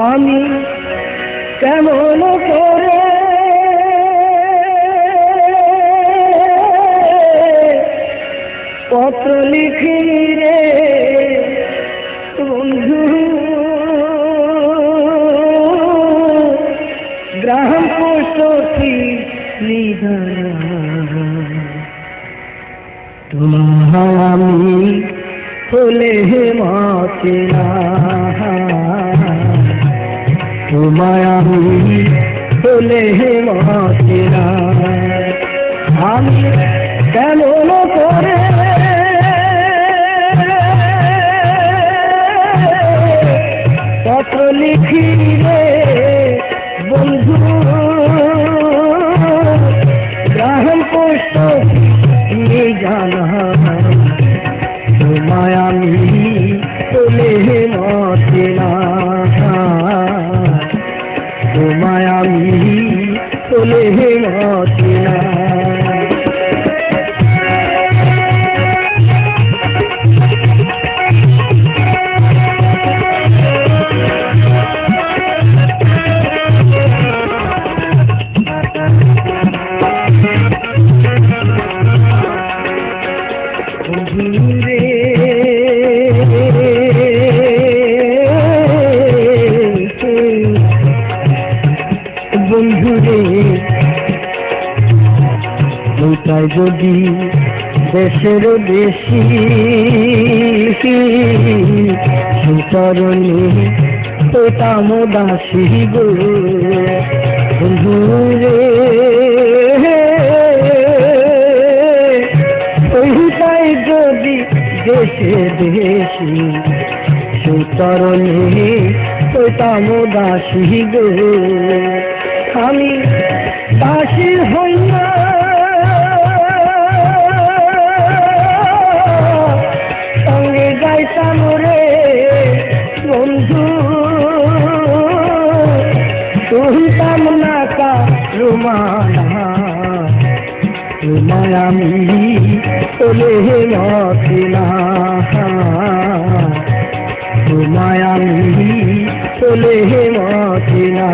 আমি কেমন করে পত্র লিখি রে বন্ধু? গ্রাম পোষী নিধান তোমার আমি হলে মাতিনা তোমায় আমি হে মাতিনা আমি কেমন করে? পত্র লিখি চলে হে না ওটাই যদি দেশের বেশি সুতরণে তোতাম দাসী গো। বন্ধুরে ওইটাই যদি দেশে দেশি সুতরণে তোতাম দাসী গো। আমি দাসী হইয়া শুনতাম না কা রুমানা তোমায় আমি চলে মতিনা। তোমায় আমি চলে মতিনা।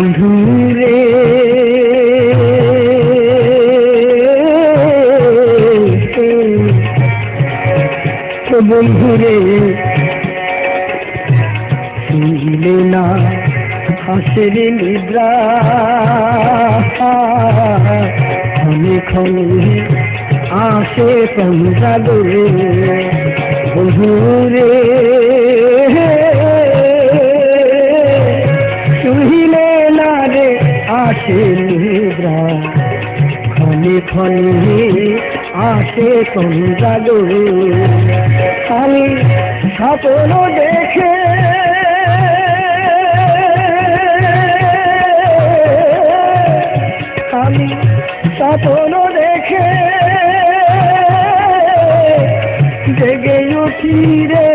বন্ধু রে বন্ধু রে না হাসের নিদ্রা। ক্ষণে ক্ষণে আসে পঞ্জাবে বন্ধু রে শুহিলে না রে আসে নিদ্রা। ক্ষণে ক্ষণে আসে পঞ্জাবে আমি স্বপ্ন দেখে আমি স্বপ্ন দেখে জেগে উঠি রে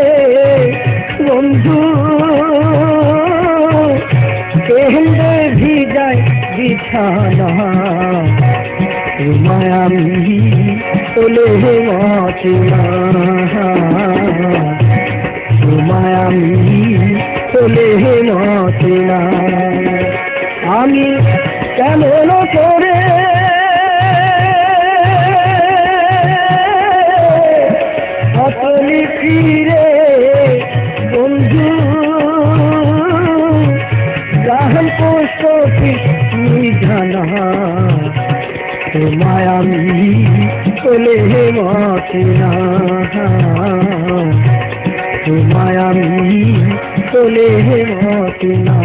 বন্ধু। ভিজায় বিছানা তোমায় আমি চলে মচিনা তোমায় আমি চলে মচিনা আমি কেমন করে ফিরে তোমায় আমি চলে মচিনা তোমায় আমি চলে মচিনা